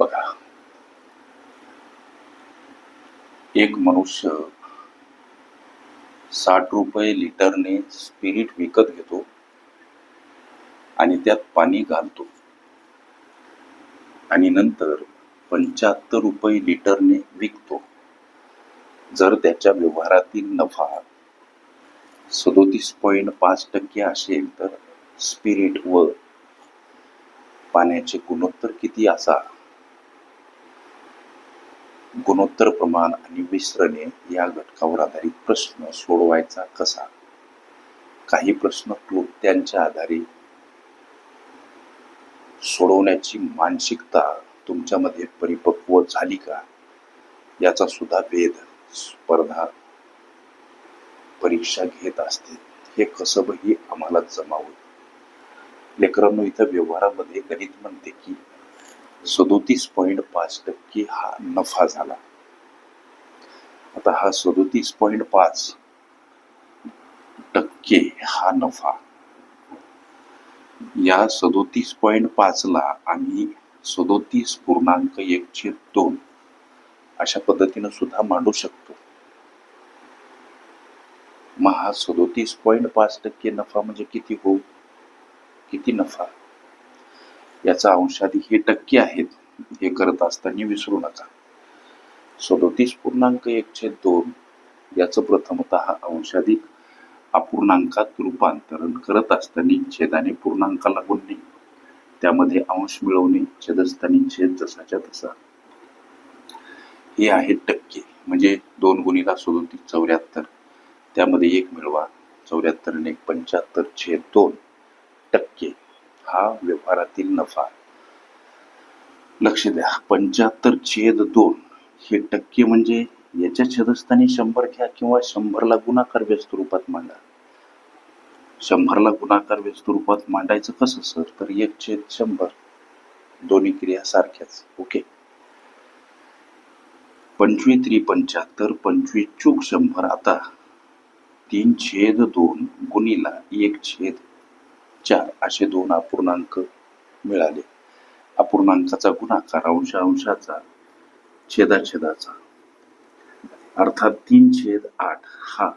बघा. एक मनुष्य साठ रुपये लिटरने स्पिरिट विकत घेतो आणि त्यात पाणी घालतो. आणि नंतर पंच्याहत्तर रुपये लिटरने विकतो. जर त्याच्या व्यवहारातील नफा सदोतीस पॉईंट पाच टक्के असेल तर स्पिरिट व पाण्याचे गुणोत्तर किती असा गुणोत्तर प्रमाण आणि मिश्रणे या घटकावर आधारित प्रश्न सोडवायचा कसा? काही प्रश्न क्लुप्त्यांच्या आधारे सोडवण्याची मानसिकता तुमच्यामध्ये परिपक्व झाली का? याचा सुद्धा भेद स्पर्धा परीक्षा घेत असते. हे कसबही आम्हाला जमावं. लेकरांनो इथं व्यवहारामध्ये गणित म्हणते की सदोतीस पॉईंट पाच टक्के हा नफा झाला. आता हा सदोतीस पॉईंट पाच टक्के हा नफा. या सदोतीस पॉईंट पाचला आम्ही सदोतीस पूर्णांक एकशे दोन अशा पद्धतीनं सुद्धा मांडू शकतो. मग हा सदोतीस पॉईंट पाच टक्के नफा म्हणजे किती हो? किती नफा? याचा अंशाधिक हे टक्के आहेत. हे करत असताना विसरू नका. सदोतीस पूर्णांक एकशे दोन याचं प्रथमतः अंशाधिक अपूर्णांकात रूपांतरण करत असताना छेदाने पूर्णांकाला गुणणे त्यामध्ये अंश मिळवणे छेदस्थानी छेद जसाच्या तसा. हे आहेत टक्के. म्हणजे दोन गुणीला सदोतीस चौऱ्याहत्तर. त्यामध्ये एक मिळवा चौऱ्याहत्तर आणि एक पंच्याहत्तर छेद दोन टक्के. हा व्यवहारातील नफा. लक्ष द्या. पंच्याहत्तर छेद दोन हे टक्के म्हणजे याच्या छेदस्थानी शंभर घ्या किंवा शंभरला गुणाकार व्यस्त रूपात मांडा. शंभरला गुणाकार व्यस्त रूपात मांडायचं कसं सर? तर एक छेद शंभर. दोन्ही क्रिया सारख्याच. ओके? पंचवीस त्रि पंच्याहत्तर पंचवीस चूक शंभर. आता तीन छेद दोन गुणीला एक छेद चार असे दोन अपूर्णांक मिळाले. अपूर्णांकाचा गुणाकार अंश अंशाचा छेदाछेदाचा. अर्थात तीन छेद आठ हा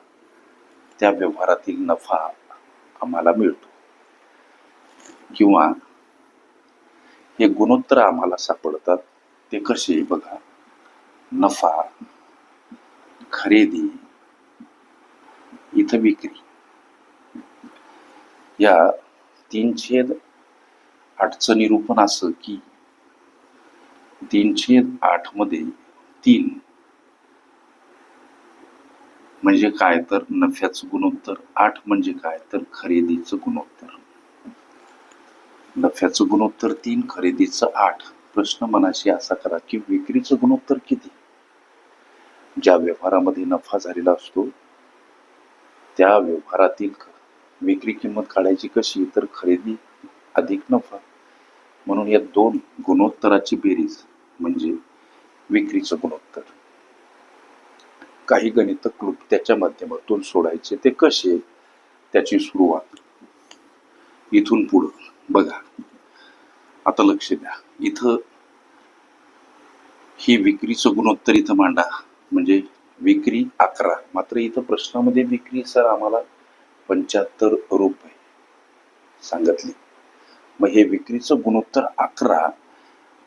त्या व्यवहारातील नफा आम्हाला मिळतो. किंवा हे गुणोत्तर आम्हाला सापडतात ते कसे बघा. नफा खरेदी इथं विक्री. या तीन छेद आठचं निरूपण असं की तीन छेद आठमध्ये तीन म्हणजे काय तर नफ्याचं गुणोत्तर आठ म्हणजे काय तर खरेदीचं गुणोत्तर. नफ्याचं गुणोत्तर तीन खरेदीचं आठ. प्रश्न मनाशी असा करा की विक्रीचं गुणोत्तर किती? ज्या व्यवहारामध्ये नफा झालेला असतो त्या व्यवहारातील विक्री किंमत काढायची कशी तर खरेदी अधिक नफा. म्हणून या दोन गुणोत्तराची बेरीज म्हणजे विक्रीचं गुणोत्तर. काही गणित क्लुप्त्याच्या माध्यमातून सोडायचे ते कसे त्याची सुरुवात. इथून पुढं बघा. आता लक्ष द्या. इथं ही विक्रीचं गुणोत्तर इथं मांडा. म्हणजे विक्री अकरा. मात्र इथं प्रश्नामध्ये विक्री सर आम्हाला पंच्याहत्तर रुपये. सांगितले. मग हे विक्रीचं गुणोत्तर अकरा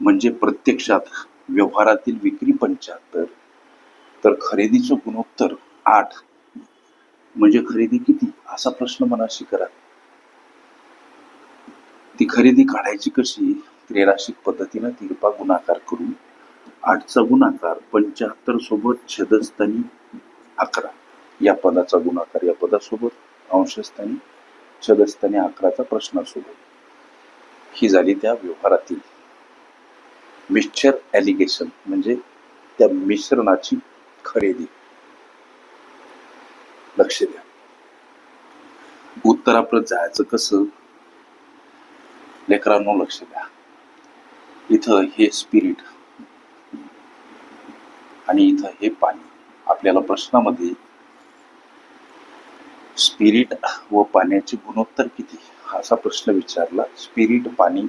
म्हणजे प्रत्यक्षात व्यवहारातील विक्री पंच्याहत्तर तर खरेदीचं गुणोत्तर आठ. म्हणजे खरेदी किती? असा प्रश्न मनाशी करा. ती खरेदी काढायची कशी? त्रेराशिक पद्धतीनं तिरपा गुणाकार करून आठचा गुणाकार पंच्याहत्तर सोबत छेदस्थानी अकरा. या पदाचा गुणाकार या पदासोबत. अंशस्थानी छेदस्थानी अकराचा प्रश्नासोबत ही झाली त्या व्यवहारातील मिक्सचर ॲलिगेशन म्हणजे त्या मिश्रणाची खरेदी. लक्ष द्या. उत्तराप्रत जायचं कसं? लेकरांनो लक्ष द्या. इथं हे स्पिरिट आणि इथं हे पाणी. आपल्याला प्रश्नामध्ये स्पिरिट व पाण्याचे गुणोत्तर किती? असा प्रश्न विचारला. स्पिरिट पाणी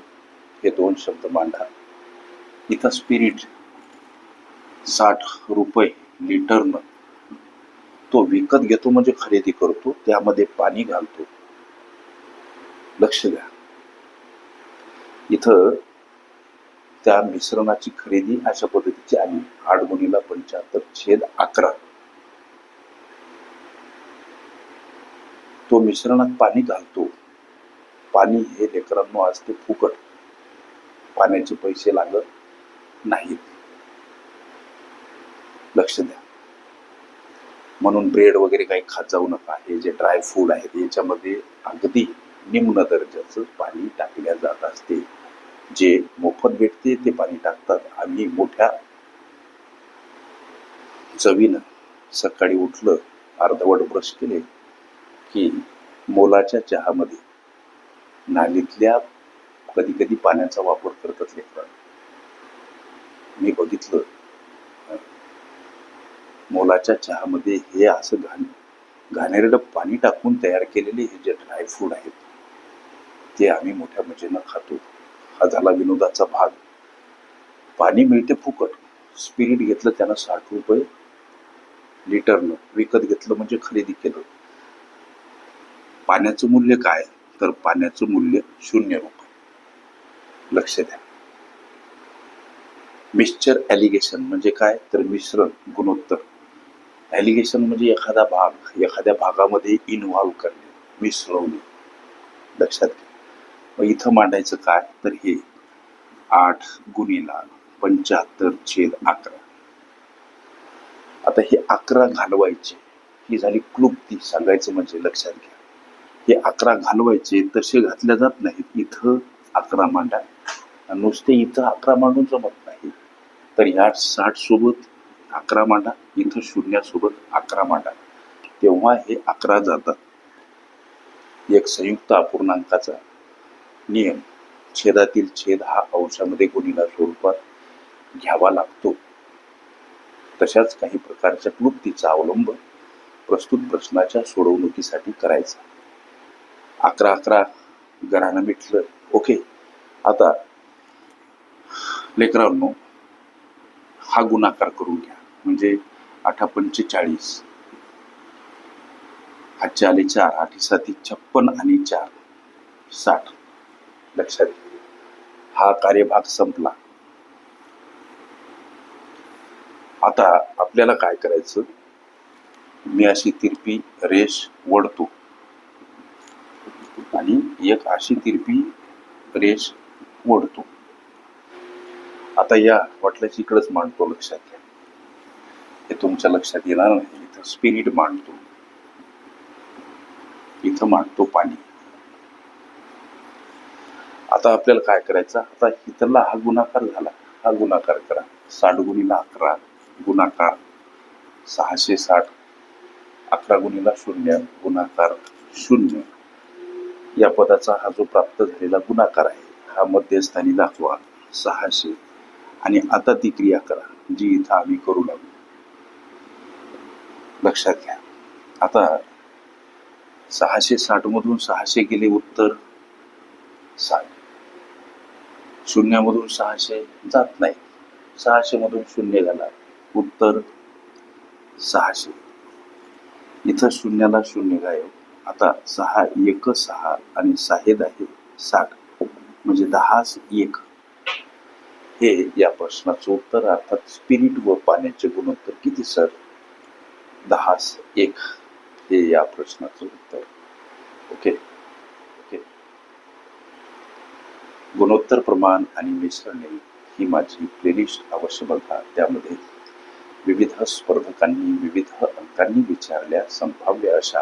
हे दोन शब्द मांडा. इथं स्पिरिट साठ रुपये लिटरनं तो विकत घेतो म्हणजे खरेदी करतो त्यामध्ये पाणी घालतो. लक्ष द्या. इथं त्या मिश्रणाची खरेदी अशा पद्धतीची आली. आठ गुणीला पंच्याहत्तर छेद अकरा. तो मिश्रणात पाणी घालतो. पाणी हे लेकरांनो आज ते फुकट. पाण्याचे पैसे लागत नाहीत. लक्ष द्या. म्हणून ब्रेड वगैरे काही खात जाऊ नका. हे जे ड्राय फूड आहेत याच्यामध्ये अगदी निम्न दर्जाचं पाणी टाकल्या जात असते. जे मोफत भेटते ते पाणी टाकतात. आम्ही मोठ्या चवीनं सकाळी उठलं अर्धवट ब्रश केले की मोलाच्या चहामध्ये नालीतल्या कधी कधी पाण्याचा वापर करतात लेकरं. मी बघितलं. मोलाच्या चहामध्ये हे असं घाण घाणेरडं पाणी टाकून तयार केलेले हे जे ड्रायफ्रूट आहेत ते आम्ही मोठ्या मजेनं खातो. हा झाला विनोदाचा भाग. पाणी मिळते फुकट. स्पिरिट घेतलं त्यानं साठ रुपये लिटरनं. विकत घेतलं म्हणजे खरेदी केलं. पाण्याचं मूल्य काय? तर पाण्याचं मूल्य शून्य रुपये. लक्ष द्या. मिक्सचर ॲलिगेशन म्हणजे काय? तर मिश्रण गुणोत्तर. ॲलिगेशन म्हणजे एखादा भाग एखाद्या भागामध्ये इन्व्हॉल्व्ह करणे मिसळवणे. लक्षात घ्या. मग इथं मांडायचं काय? तर हे आठ गुणीला पंच्याहत्तर छेद अकरा. आता हे अकरा घालवायचे ही झाली क्लुप्ती सांगायचं म्हणजे लक्षात घ्या. हे अकरा घालवायचे तसे घातल्या जात नाहीत. इथं अकरा मांडा. नुसते इथं अकरा मांडून जमत नाही. तर ह्या साठ सोबत अकरा मांडा इथं शून्यासोबत अकरा मांडा. तेव्हा हे अकरा जातात. एक संयुक्त अपूर्णांकाचा नियम. छेदातील छेद हा अंशामध्ये गुणीला स्वरूपात घ्यावा लागतो. तशाच काही प्रकारच्या क्लुप्तीचा अवलंब प्रस्तुत प्रश्नाच्या सोडवणुकीसाठी करायचा. अकरा अकरा घरानं मिटलं ओके. आता लेकरांनो हा गुणाकार करून घ्या. म्हणजे आठा पंचेचाळीस आठशे आले चार आठ साती छप्पन आणि चार साठ. लक्षात घ्या. हा कार्यभाग संपला. आता आपल्याला काय करायचं? मी अशी तिरपी रेष वडतो आणि एक अशी तिरपी रेष ओढतो. आता या वाटल्याची इकडंच मांडतो लक्षात घ्या. हे तुमच्या लक्षात येणार नाही. इथं स्पिरिट मांडतो. इथं मांडतो पाणी. आता आपल्याला काय करायचं? आता इथला हा गुणाकार झाला. हा गुणाकार करा. साठ गुणीला अकरा गुणाकार सहाशे साठ. अकरा गुणीला शून्य गुणाकार शून्य. या पदाचा हा जो प्राप्त झालेला गुणाकार आहे हा मध्यस्थानी दाखवा सहाशे. आणि आता ती क्रिया करा जी इथं आम्ही करू लागू लक्षात घ्या. आता सहाशे साठ मधून सहाशे गेले उत्तर साठ. शून्यामधून सहाशे जात नाही. सहाशे मधून शून्य झाला. उत्तर सहाशे. इथं शून्याला शून्य गायब. आता सहा एक सहा आणि साहेद आहे साठ म्हणजे दहा एक. हे या प्रश्नाचं उत्तर अर्थात स्पिरिट व पाण्याचे गुणोत्तर किती सर दहा एक. हे या प्रश्नाचं उत्तर. ओके ओके गुणोत्तर प्रमाण आणि मिश्रणे ही माझी प्लेलिस्ट अवश्य बघा. त्यामध्ये विविध स्पर्धकांनी विविध अंकांनी विचारल्या संभाव्य अशा